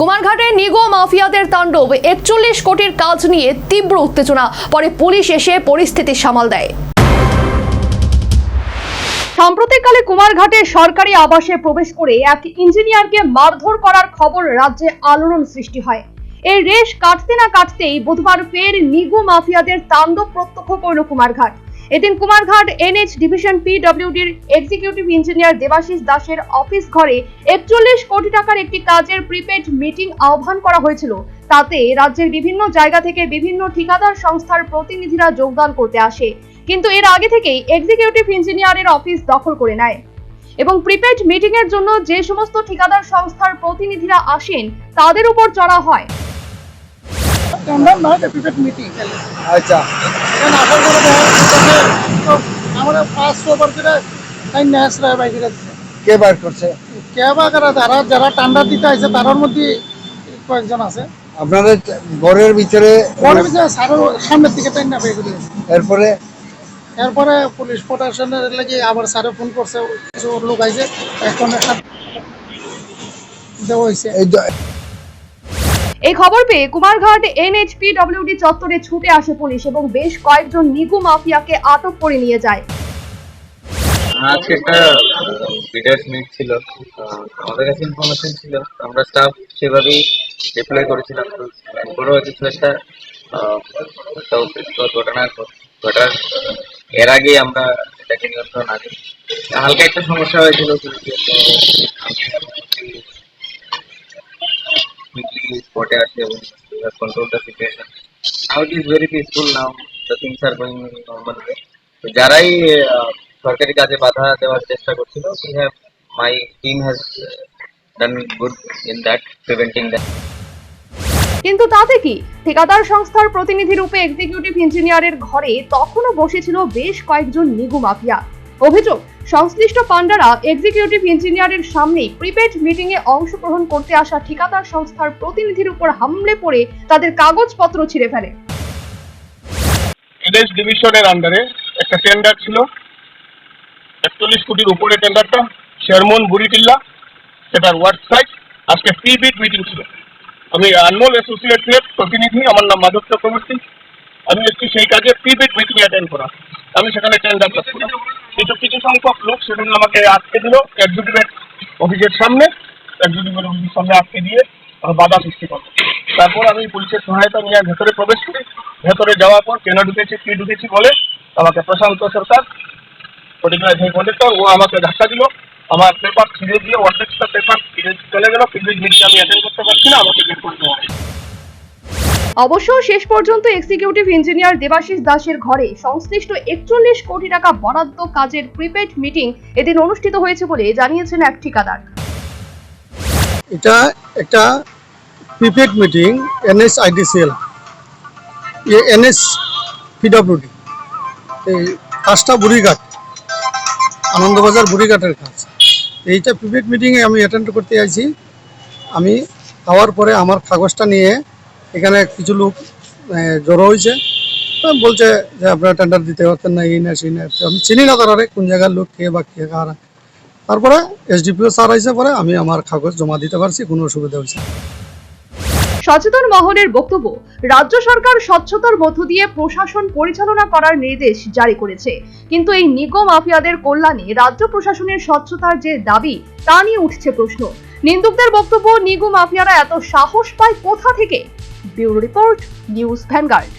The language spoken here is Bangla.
কুমারঘাটে নিগো মাফিয়াদের তাণ্ডব, একচল্লিশ কোটির কাজ নিয়ে তীব্র উত্তেজনা। পরে পুলিশ এসে পরিস্থিতি সামাল দেয়। সাম্প্রতিককালে কুমারঘাটে সরকারি আবাসে প্রবেশ করে এক ইঞ্জিনিয়ারকে মারধর করার খবর রাজ্যে আলোড়ন সৃষ্টি হয়। এই রেশ কাটতে না কাটতেই বুধবার ফের নিগু মাফিয়াদের তাণ্ডব প্রত্যক্ষ করল কুমারঘাট। এদিন কুমারঘাট এনএইচ ডিভিশন পিডব্লিউডির এক্সিকিউটিভ ইঞ্জিনিয়ার দেবাশিস দাসের অফিস ঘরে একচল্লিশ কোটি টাকার একটি কাজের প্রিপেড মিটিং আহ্বান করা হয়েছিল। তাতে রাজ্যের বিভিন্ন জায়গা থেকে বিভিন্ন ঠিকাদার সংস্থার প্রতিনিধিরা যোগদান করতে আসে। কিন্তু এর আগে থেকেই এক্সিকিউটিভ ইঞ্জিনিয়ারের অফিস দখল করে নেয়। এবং প্রিপেড মিটিং এর জন্য যে সমস্ত ঠিকাদার সংস্থার প্রতিনিধিরা আসেন তাদের উপর চড়া হয়। আচ্ছা। আমরা করে টাইম নেয় বাইরে কে বার করছে? কে বা কারা যারা যারা টেন্ডার দিতে আছে তার মধ্যে কয়েকজন আছে। আপনাদের ঘরের ভিতরে স্যারের সামনের দিকে টাইম না বের করে। এরপরে? এরপরে পুলিশ প্রোটেকশনের লেগে আবার স্যারে ফোন করছে কিছু লোক আইছে এখন একটা দেওয়া হয়েছে এই খবর পেয়ে কুমারঘাট এনএইচপিডব্লিউডি চত্বরে ছুটে আসে পুলিশ এবং বেশ কয়েকজন নিগু মাফিয়াকে আটক করে নিয়ে যায়। আজকে একটা লিডার্স মিট ছিল আমাদের কাছে ইনফরমেশন ছিল আমরা স্টাফ সেভাবেই ডিপ্লয় করেছিলাম। তো বড় কিছু একটা ঘটনা ঘটার। এর আগেই আমরা এটাকে নিয়ন্ত্রণ আনি। হালকা একটা সমস্যা হয়েছিল এবং control the situation now it is very peaceful now the things are going normal way তো যারাই আহ, সরকারি কাজে বাধা দেওয়ার চেষ্টা করছিল we have my team has uh, done good in that preventing that. কিন্তু তাতে কি? ঠিকাদার সংস্থার প্রতিনিধি রূপে এক্সিকিউটিভ ইঞ্জিনিয়ারের ঘরে তখনও বসেছিল বেশ কয়েকজন নিগু মাফিয়া। অভিযোগ সংশ্লিষ্ট পান্ডারা এক্সিকিউটিভ ইঞ্জিনিয়ারের সামনেই প্রিপেড মিটিং এ অংশগ্রহণ করতে আসা ঠিকাদার সংস্থার প্রতিনিধির উপর হামলে পড়ে তাদের কাগজপত্র ছিঁড়ে ফেলে। এনএস ডিভিশনের আন্ডারে একটা টেন্ডার ছিল। একচল্লিশ কোটির উপরে টেন্ডারটা শেরমন বুড়িটিল্লা সেটার ওয়েবসাইট আজকে প্রি বিড মিটিং ছিল। আমি আনমোল অ্যাসোসিয়েটের প্রতিনিধি, আমার নাম মাধব চক্রবর্তী। আমি এসেছি সেই কাজে প্রি বিড মিটিং অ্যাটেন্ড করা। আমি সেখানে টেন্ডার সংখ্যক লোক সেখানে আমাকে আটকে দিল এক্সিকিউটিভ অফিসের সামনে এক্সিকিউটিভ অফিসের সামনে আটকে দিয়ে বাধা সৃষ্টি করল। তারপর আমি পুলিশের সহায়তা নিয়ে ভেতরে প্রবেশ করি। ভেতরে যাওয়ার পর কেন ঢুকেছি, কি ঢুকেছি বলে আমাকে প্রশান্ত সরকার পার্টিকুলার যে কন্ডাক্টর ও আমাকে ধাক্কা দিল। আমার পেপার ছিঁড়ে দিয়ে, অর্ধেকটা পেপার চলে গেল পিকনিক মিটকে আমি অ্যাটেন্ড করতে পারছি না, আমাকে বের করে দেওয়া হয়েছে। অবশ্য শেষ পর্যন্ত এক্সিকিউটিভ ইঞ্জিনিয়ার দেবাশিস দাসের ঘরে সংশ্লিষ্ট একচল্লিশ কোটি টাকা বরাদ্দ কাজের প্রিপেড মিটিং এদিন অনুষ্ঠিত হয়েছে বলে জানিয়েছেন এক ঠিকাদার। এটা একটা prepaid meeting NS IDCL NS PWD এই কাজটা বুড়িঘাট, আনন্দবাজার বুড়িঘাটের কাজ। এইটা প্রিপেড মিটিংয়ে আমি অ্যাটেন্ড করতে আইছি। আমি খাওয়ার পরে আমার কাগজটা নিয়ে এখানে কিছু লোক জড়ো হয়েছে। বলছে যে, আপনারা টেন্ডার দিতে পারতেন না, এই না, সেই না। আমি চিনি না তারা কোন জায়গার লোক, কে বা কে কারা। তারপরে এসডিপিও স্যার আইসে পরে আমি আমার কাগজ জমা দিতে পারছি, কোনো অসুবিধা হয়েছে। সচেতন মহলের বক্তব্য, রাজ্য সরকার স্বচ্ছতার মধ্য দিয়ে প্রশাসন পরিচালনা করার নির্দেশ জারি করেছে। কিন্তু এই নিগম মাফিয়াদের কল্যাণে রাজ্য প্রশাসনের স্বচ্ছতার যে দাবি, তা নিয়ে উঠছে প্রশ্ন। নিন্দুকদের বক্তব্য, নিগম মাফিয়ারা এত সাহস পায় কোথা থেকে? Bureau report, news Vanguard.